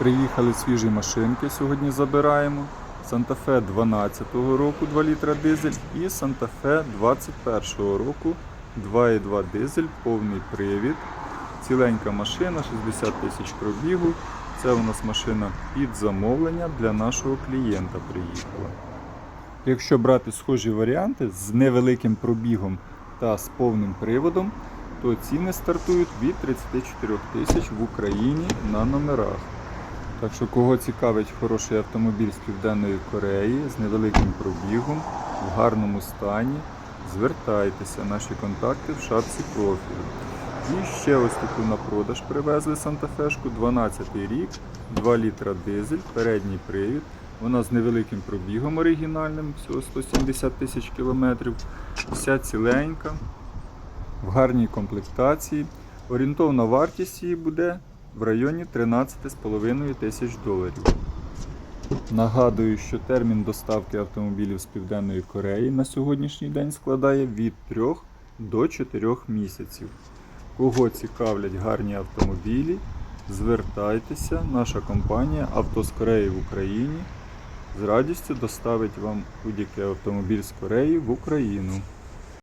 Приїхали свіжі машинки, сьогодні забираємо. Санта-Фе 12-го року 2 літра дизель і Санта-Фе 21-го року 2,2 дизель, повний привід. Ціленька машина, 60 тисяч пробігу. Це у нас машина під замовлення для нашого клієнта приїхала. Якщо брати схожі варіанти з невеликим пробігом та з повним приводом, то ціни стартують від 34 тисяч в Україні на номерах. Так що, кого цікавить хороший автомобіль з Південної Кореї з невеликим пробігом, в гарному стані, звертайтеся, наші контакти в шапці профілю. І ще ось таку на продаж привезли Санта-Фешку, 12 рік, 2 літра дизель, передній привід. Вона з невеликим пробігом оригінальним, всього 170 тисяч кілометрів. Вся ціленька, в гарній комплектації. Орієнтовна вартість її буде в районі 13,5 тисяч доларів. Нагадую, що термін доставки автомобілів з Південної Кореї на сьогоднішній день складає від 3 до 4 місяців. Кого цікавлять гарні автомобілі, звертайтеся, наша компанія Авто з Кореї в Україні з радістю доставить вам будь-який автомобіль з Кореї в Україну.